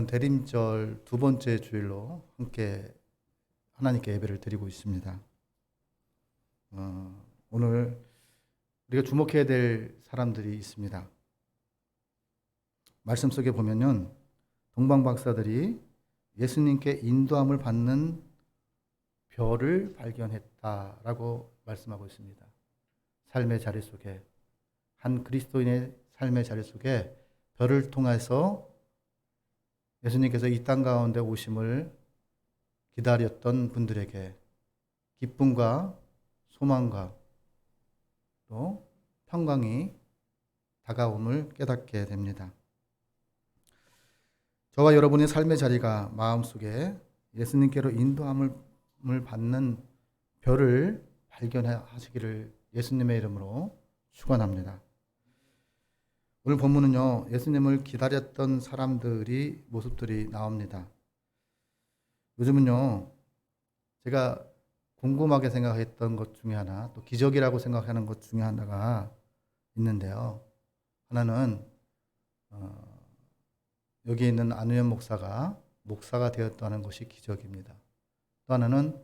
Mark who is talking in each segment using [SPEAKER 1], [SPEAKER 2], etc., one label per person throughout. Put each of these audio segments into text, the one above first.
[SPEAKER 1] 오늘 대림절 두 번째 주일로 함께 하나님께 예배를 드리고 있습니다. 어, 오늘 우리가 주목해야 될 사람들이 있습니다. 말씀 속에 보면은 동방 박사들이 예수님께 인도함을 받는 별을 발견했다라고 말씀하고 있습니다. 삶의 자리 속에 한 그리스도인의 삶의 자리 속에 별을 통해서 예수님께서 이 땅 가운데 오심을 기다렸던 분들에게 기쁨과 소망과 또 평강이 다가옴을 깨닫게 됩니다. 저와 여러분의 삶의 자리가 마음속에 예수님께로 인도함을 받는 별을 발견하시기를 예수님의 이름으로 축원합니다. 오늘 본문은요 예수님을 기다렸던 사람들이 모습들이 나옵니다. 요즘은요 제가 궁금하게 생각했던 것 중에 하나 또 기적이라고 생각하는 것 중에 하나가 있는데요. 하나는 어, 여기 있는 안우현 목사가 목사가 되었다는 것이 기적입니다. 또 하나는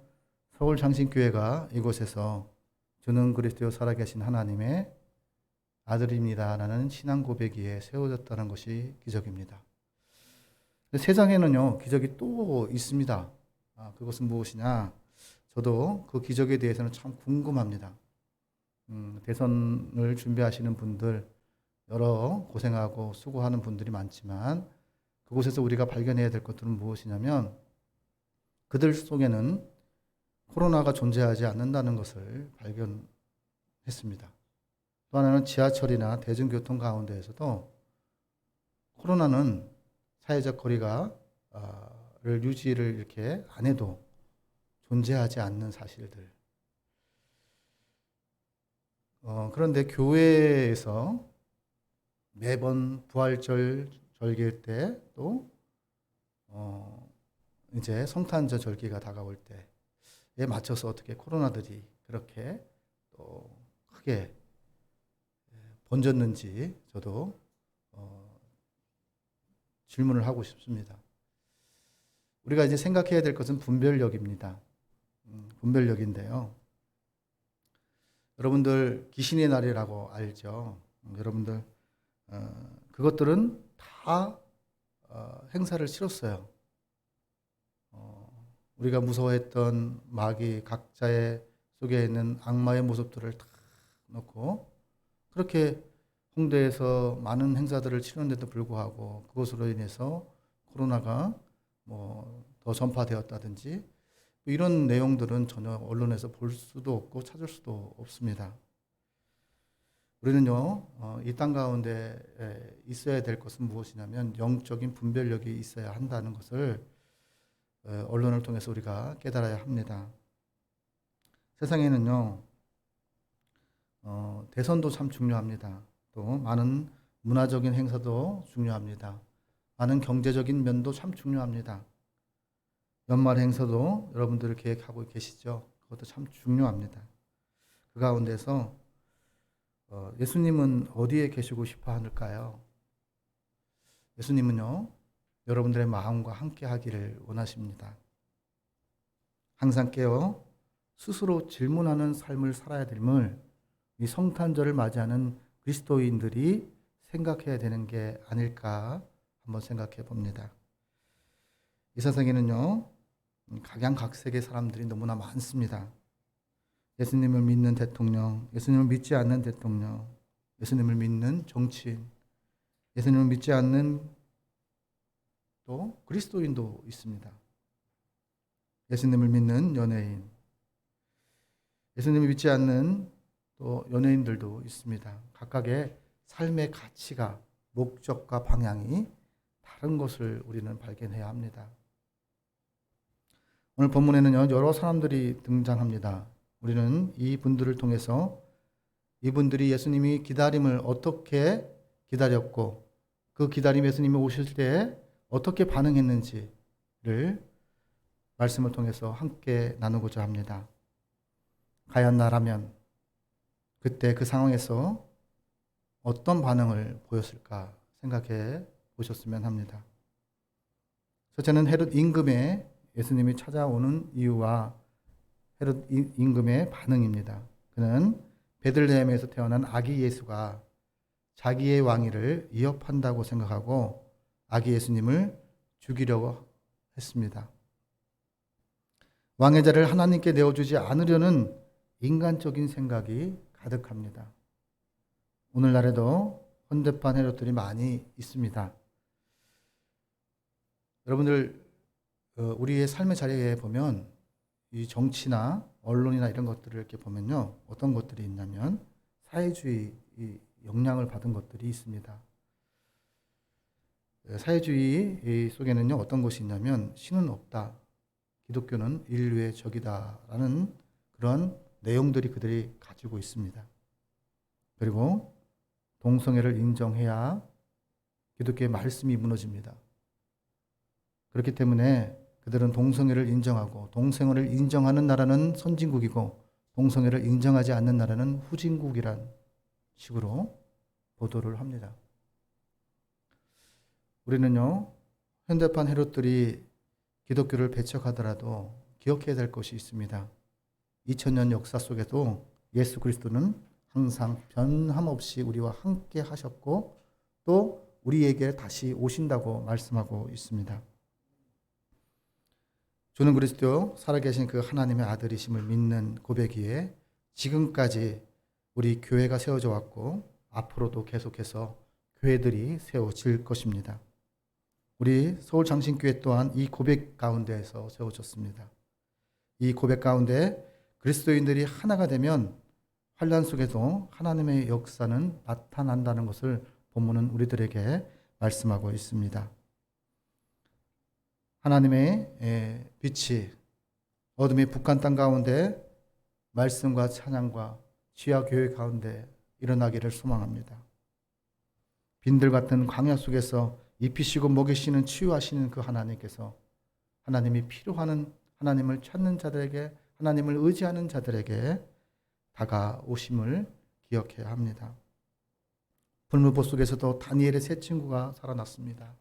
[SPEAKER 1] 서울 장신교회가 이곳에서 주는 그리스도 살아계신 하나님의 아들입니다라는 신앙 고백위에 세워졌다는 것이 기적입니다. 세상에는요 기적이 또 있습니다. 아, 그것은 무엇이냐? 저도 그 기적에 대해서는 참 궁금합니다. 음, 대선을 준비하시는 분들 여러 고생하고 수고하는 분들이 많지만 그곳에서 우리가 발견해야 될 것들은 무엇이냐면 그들 속에는 코로나가 존재하지 않는다는 것을 발견했습니다. 또 하나는 지하철이나 대중교통 가운데에서도 코로나는 사회적 거리가를 유지를 이렇게 안 해도 존재하지 않는 사실들. 어, 그런데 교회에서 매번 부활절 절기일 때또 어, 이제 성탄절 절기가 다가올 때에 맞춰서 어떻게 코로나들이 그렇게 또 크게 번졌는지 저도 어, 질문을 하고 싶습니다. 우리가 이제 생각해야 될 것은 분별력입니다. 음, 분별력인데요. 여러분들 귀신의 날이라고 알죠? 음, 여러분들 어, 그것들은 다 어, 행사를 치렀어요. 어, 우리가 무서워했던 마귀 각자의 속에 있는 악마의 모습들을 다 놓고 그렇게 홍대에서 많은 행사들을 치렀는데도 불구하고 그것으로 인해서 코로나가 뭐 더 전파되었다든지 뭐 이런 내용들은 전혀 언론에서 볼 수도 없고 찾을 수도 없습니다. 우리는요, 어, 이땅 가운데 있어야 될 것은 무엇이냐면 영적인 분별력이 있어야 한다는 것을 언론을 통해서 우리가 깨달아야 합니다. 세상에는요, 어, 대선도 참 중요합니다. 또 많은 문화적인 행사도 중요합니다. 많은 경제적인 면도 참 중요합니다. 연말 행사도 여러분들 계획하고 계시죠? 그것도 참 중요합니다. 그 가운데서 어, 예수님은 어디에 계시고 싶어 하실까요? 예수님은요, 여러분들의 마음과 함께 하기를 원하십니다. 항상 깨어 스스로 질문하는 삶을 살아야 됨을 이 성탄절을 맞이하는 그리스도인들이 생각해야 되는 게 아닐까 한번 생각해 봅니다. 이 세상에는요, 각양각색의 사람들이 너무나 많습니다. 예수님을 믿는 대통령, 예수님을 믿지 않는 대통령, 예수님을 믿는 정치인, 예수님을 믿지 않는 또 그리스도인도 있습니다. 예수님을 믿는 연예인, 예수님을 믿지 않는 또 연예인들도 있습니다. 각각의 삶의 가치가 목적과 방향이 다른 것을 우리는 발견해야 합니다. 오늘 본문에는요, 여러 사람들이 등장합니다. 우리는 이 분들을 통해서 이분들이 예수님이 기다림을 어떻게 기다렸고 그 기다림 예수님이 오실 때 어떻게 반응했는지를 말씀을 통해서 함께 나누고자 합니다. 과연 나라면 그때 그 상황에서 어떤 반응을 보였을까 생각해 보셨으면 합니다. 첫째는 헤롯 임금의 예수님이 찾아오는 이유와 헤롯 임- 임금의 반응입니다. 그는 베들레헴에서 태어난 아기 예수가 자기의 왕위를 위협한다고 생각하고 아기 예수님을 죽이려고 했습니다. 왕의 자를 하나님께 내어주지 않으려는 인간적인 생각이 가득합니다. 오늘날에도 현대판 헤롯들이 많이 있습니다. 여러분들 어, 우리의 삶의 자리에 보면 이 정치나 언론이나 이런 것들을 이렇게 보면요 어떤 것들이 있냐면 사회주의 이 영향을 받은 것들이 있습니다. 예, 사회주의 이 속에는요 어떤 것이 있냐면 신은 없다, 기독교는 인류의 적이다라는 그런 내용들이 그들이 가지고 있습니다. 그리고 동성애를 인정해야 기독교의 말씀이 무너집니다. 그렇기 때문에 그들은 동성애를 인정하고 동성애를 인정하는 나라는 선진국이고 동성애를 인정하지 않는 나라는 후진국이란 식으로 보도를 합니다. 우리는요, 현대판 헤롯들이 기독교를 배척하더라도 기억해야 될 것이 있습니다. 2000년 역사 속에도 예수 그리스도는 항상 변함없이 우리와 함께 하셨고 또 우리에게 다시 오신다고 말씀하고 있습니다. 주는 그리스도 살아계신 그 하나님의 아들이심을 믿는 고백이에 지금까지 우리 교회가 세워져 왔고 앞으로도 계속해서 교회들이 세워질 것입니다. 우리 서울 장신교회 또한 이 고백 가운데에서 세워졌습니다. 이 고백 가운데 그리스도인들이 하나가 되면 환란 속에도 하나님의 역사는 나타난다는 것을 본문은 우리들에게 말씀하고 있습니다. 하나님의 예, 빛이 어둠의 북한 땅 가운데 말씀과 찬양과 지하 교회 가운데 일어나기를 소망합니다. 빈들 같은 광야 속에서 입히시고 먹이시는 치유하시는 그 하나님께서 하나님이 필요하는 하나님을 찾는 자들에게 하나님을 의지하는 자들에게 다가오심을 기억해야 합니다. 불무보 속에서도 다니엘의 세 친구가 살아났습니다.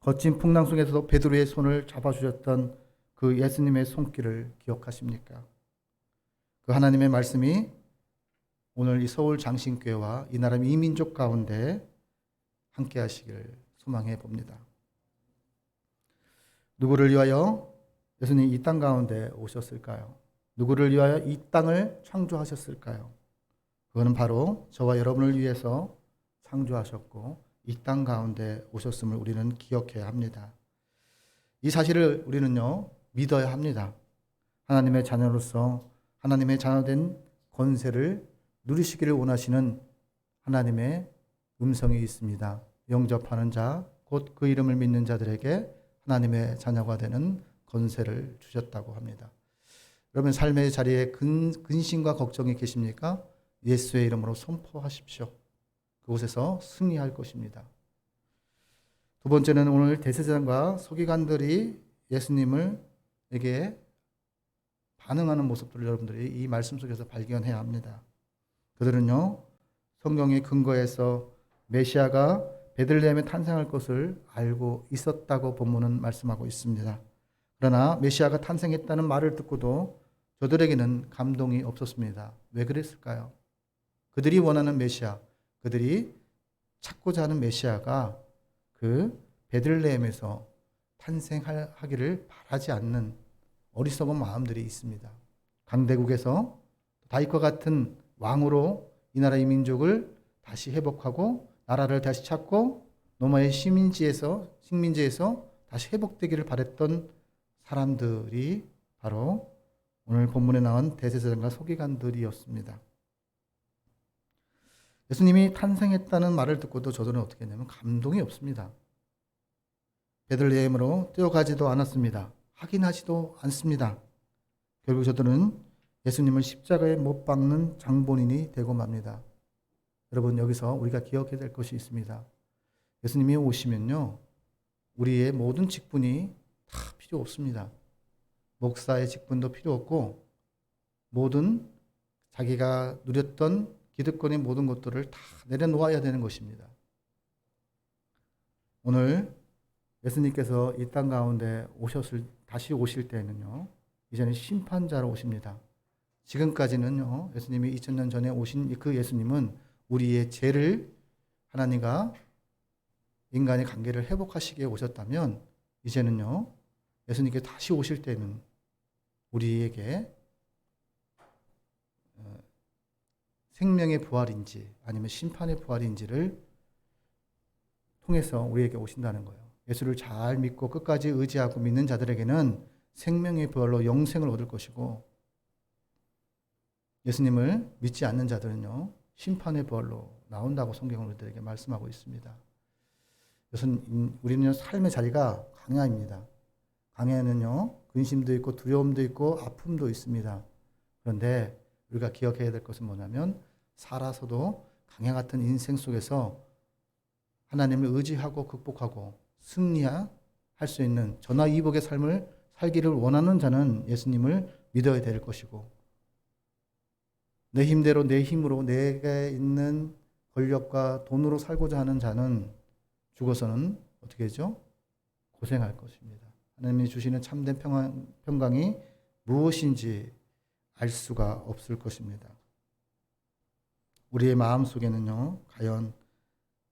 [SPEAKER 1] 거친 풍랑 속에서도 베드로의 손을 잡아주셨던 그 예수님의 손길을 기억하십니까? 그 하나님의 말씀이 오늘 이 서울 장신교회와 이 나라 이민족 가운데 함께 하시길 소망해 봅니다. 누구를 위하여 예수님 이 땅 가운데 오셨을까요? 누구를 위하여 이 땅을 창조하셨을까요? 그거는 바로 저와 여러분을 위해서 창조하셨고 이 땅 가운데 오셨음을 우리는 기억해야 합니다. 이 사실을 우리는요 믿어야 합니다. 하나님의 자녀로서 하나님의 자녀된 권세를 누리시기를 원하시는 하나님의 음성이 있습니다. 영접하는 자, 곧 그 이름을 믿는 자들에게 하나님의 자녀가 되는 권세를 주셨다고 합니다. 여러분 삶의 자리에 근, 근심과 걱정이 계십니까? 예수의 이름으로 선포하십시오. 그곳에서 승리할 것입니다. 두 번째는 오늘 대세장과 서기관들이 예수님을 에게 반응하는 모습들을 여러분들이 이 말씀 속에서 발견해야 합니다. 그들은요 성경의 근거에서 메시아가 베들레헴에 탄생할 것을 알고 있었다고 본문은 말씀하고 있습니다. 그러나 메시아가 탄생했다는 말을 듣고도 저들에게는 감동이 없었습니다. 왜 그랬을까요? 그들이 원하는 메시아, 그들이 찾고자 하는 메시아가 그 베들레헴에서 탄생하기를 바라지 않는 어리석은 마음들이 있습니다. 강대국에서 다윗과 같은 왕으로 이 나라의 민족을 다시 회복하고 나라를 다시 찾고 노마의 시민지에서 식민지에서 다시 회복되기를 바랬던 사람들이 바로 오늘 본문에 나온 대제사장과 서기관들이었습니다. 예수님이 탄생했다는 말을 듣고도 저들은 어떻게 했냐면 감동이 없습니다. 베들레헴으로 뛰어가지도 않았습니다. 확인하지도 않습니다. 결국 저들은 예수님을 십자가에 못 박는 장본인이 되고 맙니다. 여러분 여기서 우리가 기억해야 될 것이 있습니다. 예수님이 오시면요. 우리의 모든 직분이 다 필요 없습니다. 목사의 직분도 필요 없고 모든 자기가 누렸던 기득권의 모든 것들을 다 내려놓아야 되는 것입니다. 오늘 예수님께서 이 땅 가운데 오셨을 다시 오실 때는요. 이제는 심판자로 오십니다. 지금까지는요. 예수님이 2000년 전에 오신 그 예수님은 우리의 죄를 하나님과 인간의 관계를 회복하시기에 오셨다면 이제는요. 예수님께 다시 오실 때는 우리에게 어, 생명의 부활인지 아니면 심판의 부활인지를 통해서 우리에게 오신다는 거예요. 예수를 잘 믿고 끝까지 의지하고 믿는 자들에게는 생명의 부활로 영생을 얻을 것이고 예수님을 믿지 않는 자들은요 심판의 부활로 나온다고 성경은 우리들에게 말씀하고 있습니다. 그것은 우리는 삶의 자리가 강야입니다. 강야에는요 근심도 있고 두려움도 있고 아픔도 있습니다. 그런데 우리가 기억해야 될 것은 뭐냐면 살아서도 강야 같은 인생 속에서 하나님을 의지하고 극복하고 승리할 수 있는 전화이복의 삶을 살기를 원하는 자는 예수님을 믿어야 될 것이고 내 힘대로 내 힘으로 내게 있는 권력과 돈으로 살고자 하는 자는 죽어서는 어떻게 되죠? 고생할 것입니다. 하나님이 주시는 참된 평안, 평강이 무엇인지 알 수가 없을 것입니다. 우리의 마음 속에는요, 과연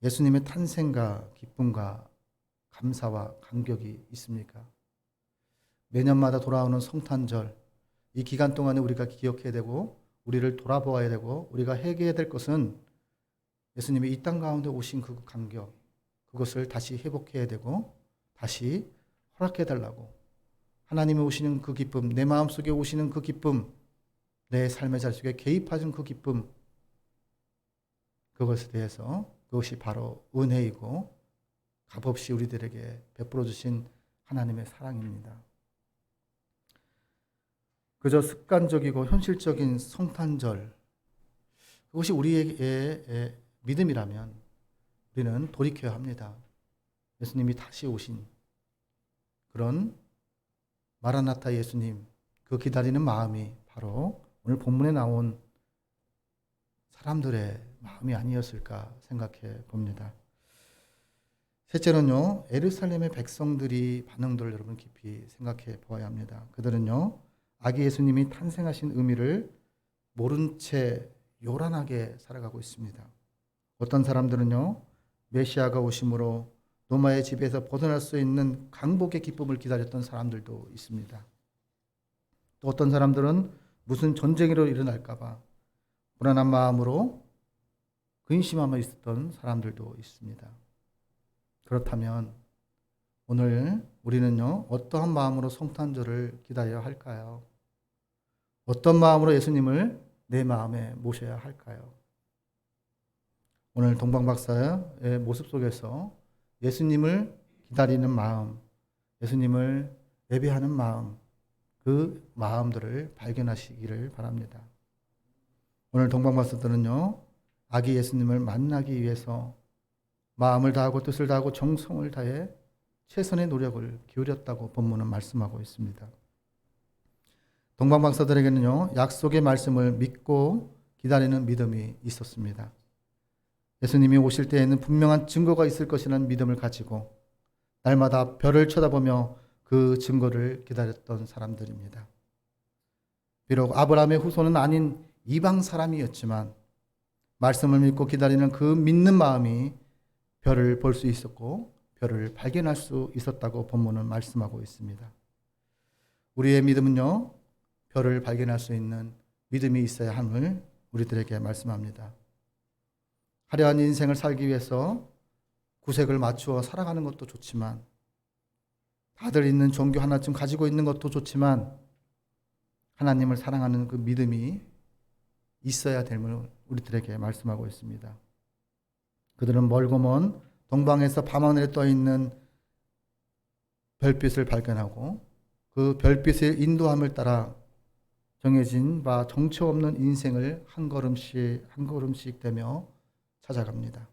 [SPEAKER 1] 예수님의 탄생과 기쁨과 감사와 감격이 있습니까? 매년마다 돌아오는 성탄절, 이 기간 동안에 우리가 기억해야 되고, 우리를 돌아보아야 되고, 우리가 회개해야 될 것은 예수님이 이 땅 가운데 오신 그 감격, 그것을 다시 회복해야 되고, 다시 허락해 달라고. 하나님이 오시는 그 기쁨, 내 마음 속에 오시는 그 기쁨, 내 삶의 자리 속에 개입하는 그 기쁨, 그것에 대해서 그것이 바로 은혜이고 값없이 우리들에게 베풀어 주신 하나님의 사랑입니다. 그저 습관적이고 현실적인 성탄절 그것이 우리의 믿음이라면 우리는 돌이켜야 합니다. 예수님이 다시 오신 그런 마라나타 예수님 그 기다리는 마음이 바로 오늘 본문에 나온 사람들의 마음이 아니었을까 생각해 봅니다. 셋째는요, 에르살렘의 백성들이 반응들을 여러분 깊이 생각해 보아야 합니다. 그들은요, 아기 예수님이 탄생하신 의미를 모른 채 요란하게 살아가고 있습니다. 어떤 사람들은요, 메시아가 오심으로 노마의 집에서 벗어날 수 있는 강복의 기쁨을 기다렸던 사람들도 있습니다. 또 어떤 사람들은 무슨 전쟁으로 일어날까봐 불안한 마음으로 근심하며 있었던 사람들도 있습니다. 그렇다면 오늘 우리는요, 어떠한 마음으로 성탄절을 기다려야 할까요? 어떤 마음으로 예수님을 내 마음에 모셔야 할까요? 오늘 동방박사의 모습 속에서 예수님을 기다리는 마음, 예수님을 예배하는 마음, 그 마음들을 발견하시기를 바랍니다. 오늘 동방박사들은요, 아기 예수님을 만나기 위해서 마음을 다하고 뜻을 다하고 정성을 다해 최선의 노력을 기울였다고 본문은 말씀하고 있습니다. 동방박사들에게는요, 약속의 말씀을 믿고 기다리는 믿음이 있었습니다. 예수님이 오실 때에는 분명한 증거가 있을 것이라는 믿음을 가지고 날마다 별을 쳐다보며 그 증거를 기다렸던 사람들입니다. 비록 아브라함의 후손은 아닌 이방 사람이었지만 말씀을 믿고 기다리는 그 믿는 마음이 별을 볼 수 있었고 별을 발견할 수 있었다고 본문은 말씀하고 있습니다. 우리의 믿음은요, 별을 발견할 수 있는 믿음이 있어야 함을 우리들에게 말씀합니다. 화려한 인생을 살기 위해서 구색을 맞추어 살아가는 것도 좋지만 다들 있는 종교 하나쯤 가지고 있는 것도 좋지만 하나님을 사랑하는 그 믿음이 있어야 됨을 우리들에게 말씀하고 있습니다. 그들은 멀고 먼 동방에서 밤하늘에 떠 있는 별빛을 발견하고 그 별빛의 인도함을 따라 정해진 바 정처 없는 인생을 한 걸음씩 한 걸음씩 되며 찾아갑니다.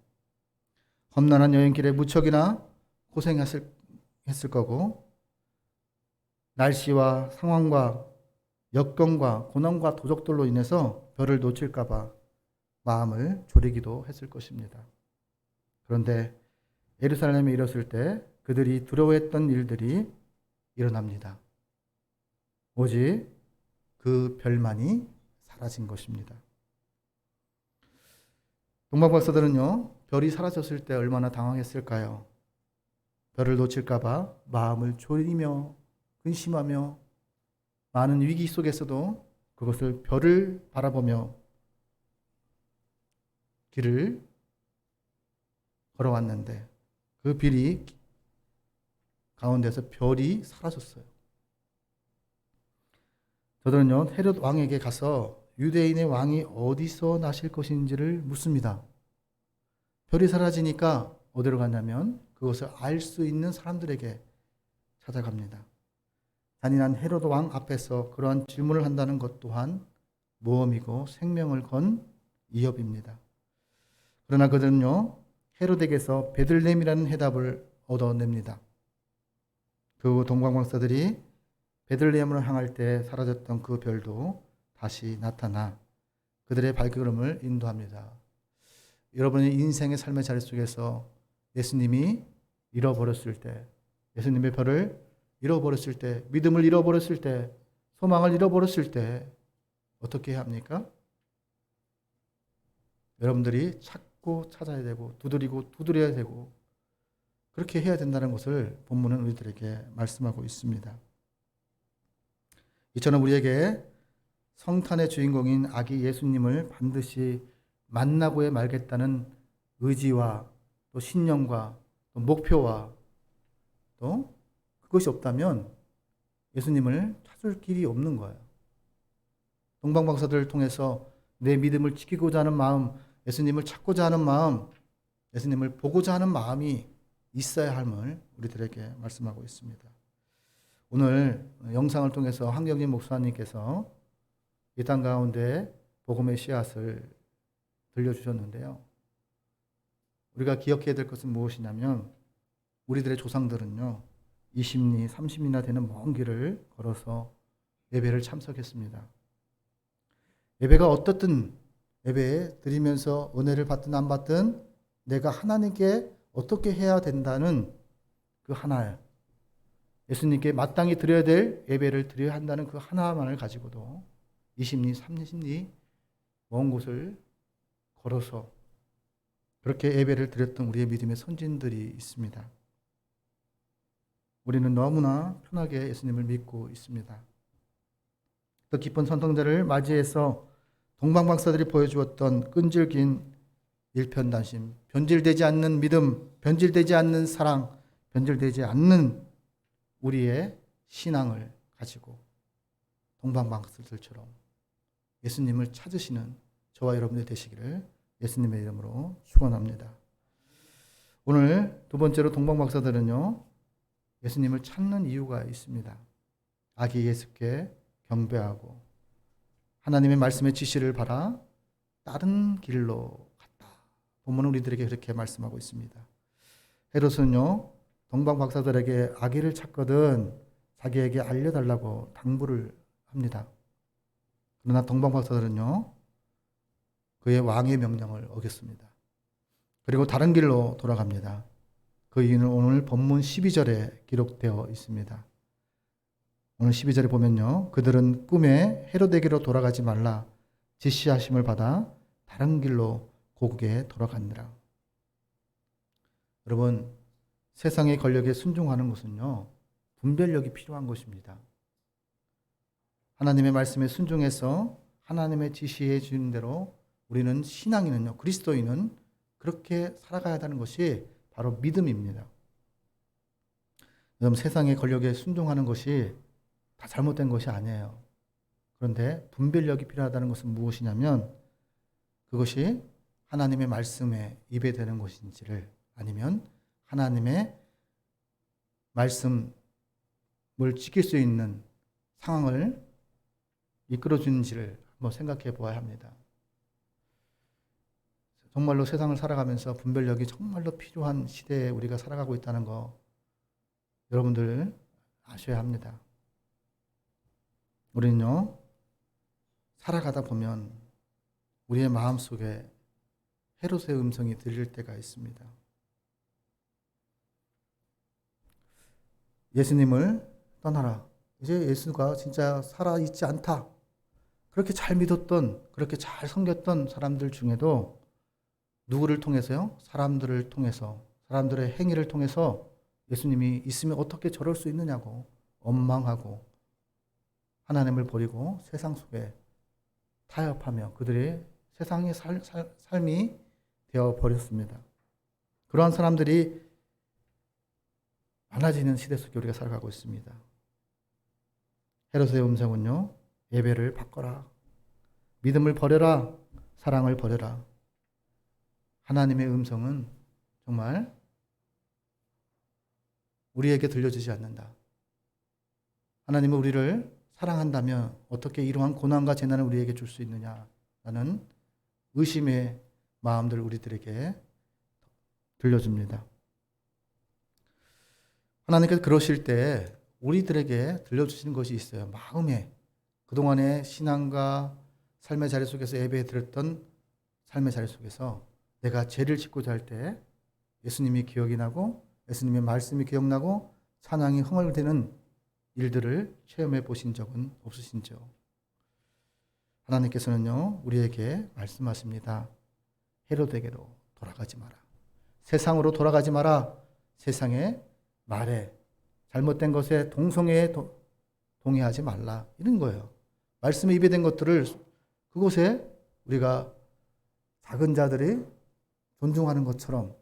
[SPEAKER 1] 험난한 여행길에 무척이나 고생했을 했을 거고 날씨와 상황과 역경과 고난과 도적들로 인해서 별을 놓칠까봐 마음을 졸이기도 했을 것입니다. 그런데 예루살렘에 이르렀을 때 그들이 두려워했던 일들이 일어납니다. 오직 그 별만이 사라진 것입니다. 동방박사들은요, 별이 사라졌을 때 얼마나 당황했을까요? 별을 놓칠까봐 마음을 졸이며 근심하며 많은 위기 속에서도 그것을 별을 바라보며 길을 걸어왔는데 그 길이 가운데서 별이 사라졌어요. 저들은요 헤롯 왕에게 가서 유대인의 왕이 어디서 나실 것인지를 묻습니다. 별이 사라지니까 어디로 갔냐면 그것을 알 수 있는 사람들에게 찾아갑니다. 잔인한 헤롯 왕 앞에서 그러한 질문을 한다는 것 또한 모험이고 생명을 건 위협입니다. 그러나 그들은요 헤롯에게서 베들렘이라는 해답을 얻어냅니다. 그 동방광사들이 베들레헴으로 향할 때 사라졌던 그 별도 다시 나타나 그들의 발걸음을 인도합니다. 여러분의 인생의 삶의 자리 속에서 예수님이 잃어버렸을 때, 예수님의 별을 잃어버렸을 때, 믿음을 잃어버렸을 때, 소망을 잃어버렸을 때 어떻게 합니까? 여러분들이 찾고 찾아야 되고 두드리고 두드려야 되고 그렇게 해야 된다는 것을 본문은 우리들에게 말씀하고 있습니다. 이처럼 우리에게 성탄의 주인공인 아기 예수님을 반드시 만나고야 말겠다는 의지와 또 신념과 또 목표와 또 그것이 없다면 예수님을 찾을 길이 없는 거예요. 동방방사들을 통해서 내 믿음을 지키고자 하는 마음, 예수님을 찾고자 하는 마음, 예수님을 보고자 하는 마음이 있어야 함을 우리들에게 말씀하고 있습니다. 오늘 영상을 통해서 한경진 목사님께서 이 땅 가운데 복음의 씨앗을 들려주셨는데요. 우리가 기억해야 될 것은 무엇이냐면 우리들의 조상들은요. 20리, 30리나 되는 먼 길을 걸어서 예배를 참석했습니다. 예배가 어떻든 예배에 드리면서 은혜를 받든 안 받든 내가 하나님께 어떻게 해야 된다는 그 하나 예수님께 마땅히 드려야 될 예배를 드려야 한다는 그 하나만을 가지고도 20리, 30리 먼 곳을 걸어서 그렇게 예배를 드렸던 우리의 믿음의 선진들이 있습니다. 우리는 너무나 편하게 예수님을 믿고 있습니다. 또 기쁜 선통자를 맞이해서 동방박사들이 보여주었던 끈질긴 일편단심, 변질되지 않는 믿음, 변질되지 않는 사랑, 변질되지 않는 우리의 신앙을 가지고 동방박사들처럼 예수님을 찾으시는 저와 여러분들 되시기를 예수님의 이름으로 축원합니다. 오늘 두 번째로 동방 박사들은요 예수님을 찾는 이유가 있습니다. 아기 예수께 경배하고 하나님의 말씀의 지시를 받아 다른 길로 갔다. 본문은 우리들에게 그렇게 말씀하고 있습니다. 헤롯은요 동방 박사들에게 아기를 찾거든 자기에게 알려달라고 당부를 합니다. 그러나 동방 박사들은요 그의 왕의 명령을 어겼습니다. 그리고 다른 길로 돌아갑니다. 그 이유는 오늘 본문 12절에 기록되어 있습니다. 오늘 12절에 보면요. 그들은 꿈에 헤로데게로 돌아가지 말라 지시하심을 받아 다른 길로 고국에 돌아갔느라. 여러분, 세상의 권력에 순종하는 것은요. 분별력이 필요한 것입니다. 하나님의 말씀에 순종해서 하나님의 지시해 주는 대로 우리는 신앙인은요. 그리스도인은 그렇게 살아가야 하는 것이 바로 믿음입니다. 여러분 세상의 권력에 순종하는 것이 다 잘못된 것이 아니에요. 그런데 분별력이 필요하다는 것은 무엇이냐면 그것이 하나님의 말씀에 입에 되는 것인지를 아니면 하나님의 말씀을 지킬 수 있는 상황을 이끌어 주는지를 한번 생각해 보아야 합니다. 정말로 세상을 살아가면서 분별력이 정말로 필요한 시대에 우리가 살아가고 있다는 거 여러분들 아셔야 합니다. 우리는요, 살아가다 보면 우리의 마음 속에 헤롯의 음성이 들릴 때가 있습니다. 예수님을 떠나라. 이제 예수가 진짜 살아있지 않다. 그렇게 잘 믿었던, 그렇게 잘 섬겼던 사람들 중에도 누구를 통해서요? 사람들을 통해서, 사람들의 행위를 통해서 예수님이 있으면 어떻게 저럴 수 있느냐고 원망하고 하나님을 버리고 세상 속에 타협하며 그들의 세상의 살, 살, 삶이 되어 버렸습니다. 그러한 사람들이 많아지는 시대 속에 우리가 살아가고 있습니다. 헤로스의 음성은요, 예배를 바꿔라. 믿음을 버려라. 사랑을 버려라. 하나님의 음성은 정말 우리에게 들려지지 않는다. 하나님은 우리를 사랑한다면 어떻게 이러한 고난과 재난을 우리에게 줄 수 있느냐라는 의심의 마음들을 우리들에게 들려줍니다. 하나님께서 그러실 때 우리들에게 들려주시는 것이 있어요. 마음에 그동안의 신앙과 삶의 자리 속에서 예배에 들었던 삶의 자리 속에서 내가 죄를 짓고자 할 때 예수님이 기억이 나고 예수님의 말씀이 기억나고 찬양이 흥얼대는 일들을 체험해 보신 적은 없으신죠? 하나님께서는요, 우리에게 말씀하십니다. 헤로데게로 돌아가지 마라. 세상으로 돌아가지 마라. 세상의 말에 잘못된 것에 동성애에 동의하지 말라. 이런 거예요. 말씀에 입에 된 것들을 그곳에 우리가 작은 자들이 존중하는 것처럼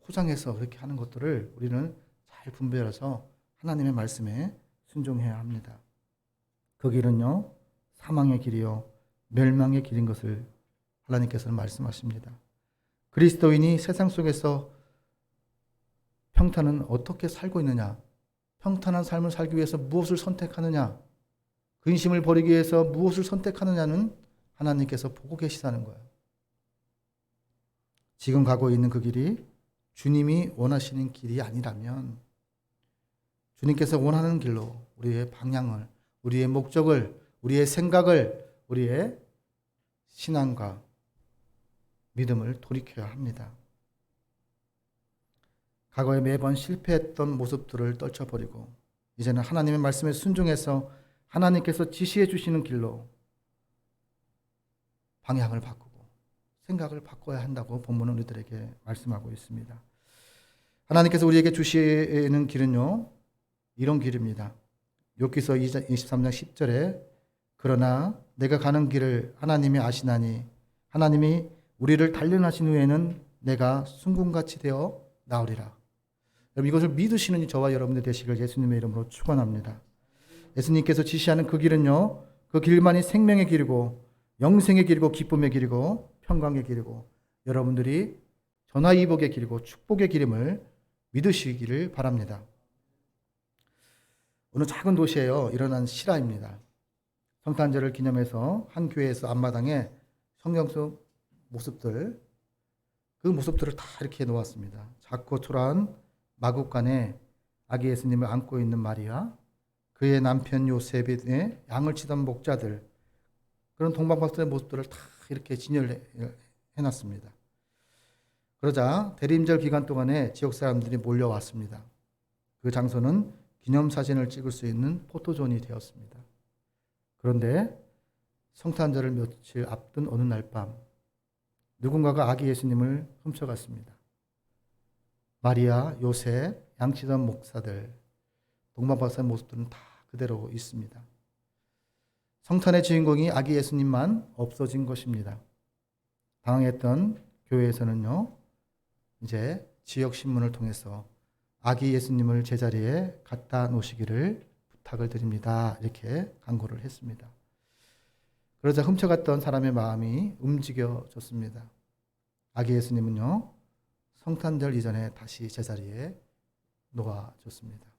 [SPEAKER 1] 포장해서 그렇게 하는 것들을 우리는 잘 분별해서 하나님의 말씀에 순종해야 합니다. 그 길은요, 사망의 길이요, 멸망의 길인 것을 하나님께서는 말씀하십니다. 그리스도인이 세상 속에서 평탄은 어떻게 살고 있느냐? 평탄한 삶을 살기 위해서 무엇을 선택하느냐? 근심을 버리기 위해서 무엇을 선택하느냐는 하나님께서 보고 계시다는 거예요. 지금 가고 있는 그 길이 주님이 원하시는 길이 아니라면 주님께서 원하는 길로 우리의 방향을, 우리의 목적을, 우리의 생각을, 우리의 신앙과 믿음을 돌이켜야 합니다. 과거에 매번 실패했던 모습들을 떨쳐버리고 이제는 하나님의 말씀에 순종해서 하나님께서 지시해 주시는 길로 방향을 바꾸고 생각을 바꿔야 한다고 본문은 우리들에게 말씀하고 있습니다. 하나님께서 우리에게 주시는 길은요. 이런 길입니다. 욥기서 23장 10절에 그러나 내가 가는 길을 하나님이 아시나니 하나님이 우리를 단련하신 후에는 내가 순금같이 되어 나오리라. 여러분 이것을 믿으시는 저와 여러분들 되시길 예수님의 이름으로 축원합니다. 예수님께서 지시하는 그 길은요. 그 길만이 생명의 길이고 영생의 길이고 기쁨의 길이고 평강의 길이고 여러분들이 전화이복의 길이고 축복의 길임을 믿으시기를 바랍니다. 어느 작은 도시에요 일어난 실화입니다. 성탄절을 기념해서 한 교회에서 앞마당에 성경 속 모습들 그 모습들을 다 이렇게 놓았습니다. 작고 초라한 마국간에 아기 예수님을 안고 있는 마리아, 그의 남편 요셉의 양을 치던 목자들 그런 동방박사의 모습들을 다 이렇게 진열해 놨습니다. 그러자 대림절 기간 동안에 지역 사람들이 몰려왔습니다. 그 장소는 기념사진을 찍을 수 있는 포토존이 되었습니다. 그런데 성탄절을 며칠 앞둔 어느 날 밤, 누군가가 아기 예수님을 훔쳐갔습니다. 마리아, 요셉, 양치던 목사들, 동방박사의 모습들은 다 그대로 있습니다. 성탄의 주인공이 아기 예수님만 없어진 것입니다. 당황했던 교회에서는요, 이제 지역 신문을 통해서 아기 예수님을 제자리에 갖다 놓으시기를 부탁을 드립니다. 이렇게 강구를 했습니다. 그러자 훔쳐갔던 사람의 마음이 움직여졌습니다. 아기 예수님은요, 성탄절 이전에 다시 제자리에 놓아졌습니다.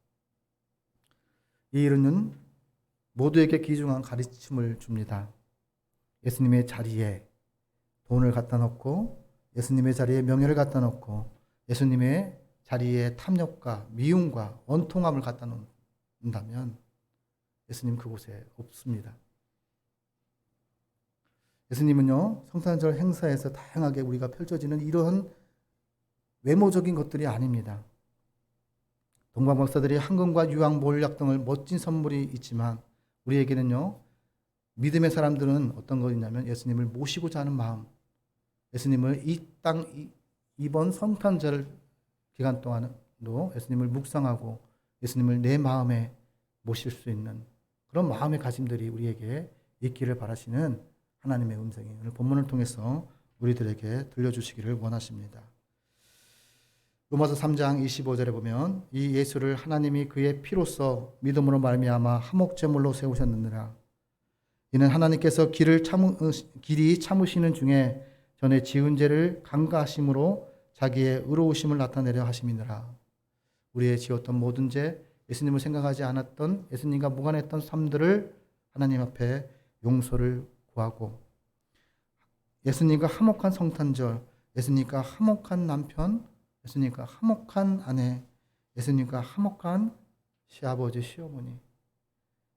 [SPEAKER 1] 이 일은 모두에게 귀중한 가르침을 줍니다. 예수님의 자리에 돈을 갖다 놓고 예수님의 자리에 명예를 갖다 놓고 예수님의 자리에 탐욕과 미움과 원통함을 갖다 놓는다면 예수님 그곳에 없습니다. 예수님은요, 성탄절 행사에서 다양하게 우리가 펼쳐지는 이러한 외모적인 것들이 아닙니다. 동방 박사들이 황금과 유황, 몰약 등을 멋진 선물이 있지만 우리에게는요 믿음의 사람들은 어떤 거냐면 예수님을 모시고자 하는 마음, 예수님을 이 땅 이번 성탄절 기간 동안도 예수님을 묵상하고 예수님을 내 마음에 모실 수 있는 그런 마음의 가짐들이 우리에게 있기를 바라시는 하나님의 음성이 오늘 본문을 통해서 우리들에게 들려주시기를 원하십니다. 로마서 3장 25절에 보면 이 예수를 하나님이 그의 피로써 믿음으로 말미암아 화목제물로 세우셨느니라. 이는 하나님께서 길을 참으, 길이 참으시는 중에 전에 지은 죄를 간과하심으로 자기의 의로우심을 나타내려 하심이니라. 우리의 지었던 모든 죄, 예수님을 생각하지 않았던 예수님과 무관했던 삶들을 하나님 앞에 용서를 구하고 예수님과 화목한 성탄절, 예수님과 화목한 남편, 예수님과 화목한 아내, 예수님과 화목한 시아버지, 시어머니,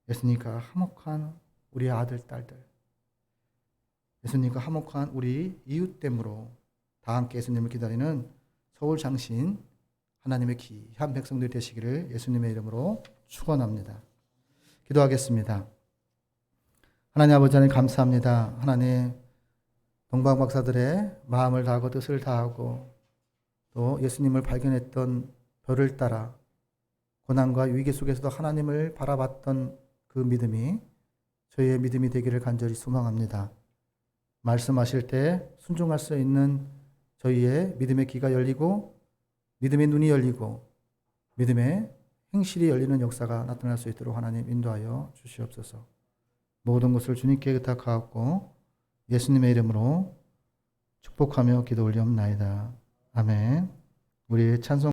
[SPEAKER 1] 예수님과 화목한 우리 아들, 딸들, 예수님과 화목한 우리 이웃됨으로 다 함께 예수님을 기다리는 서울 장신 하나님의 귀한 백성들이 되시기를 예수님의 이름으로 축원합니다. 기도하겠습니다. 하나님 아버지 하나님 감사합니다. 하나님 동방 박사들의 마음을 다하고 뜻을 다하고 또 예수님을 발견했던 별을 따라 고난과 위기 속에서도 하나님을 바라봤던 그 믿음이 저희의 믿음이 되기를 간절히 소망합니다. 말씀하실 때 순종할 수 있는 저희의 믿음의 귀가 열리고 믿음의 눈이 열리고 믿음의 행실이 열리는 역사가 나타날 수 있도록 하나님 인도하여 주시옵소서. 모든 것을 주님께 의탁하옵고 예수님의 이름으로 축복하며 기도 올리옵나이다. 아멘. 우리 찬송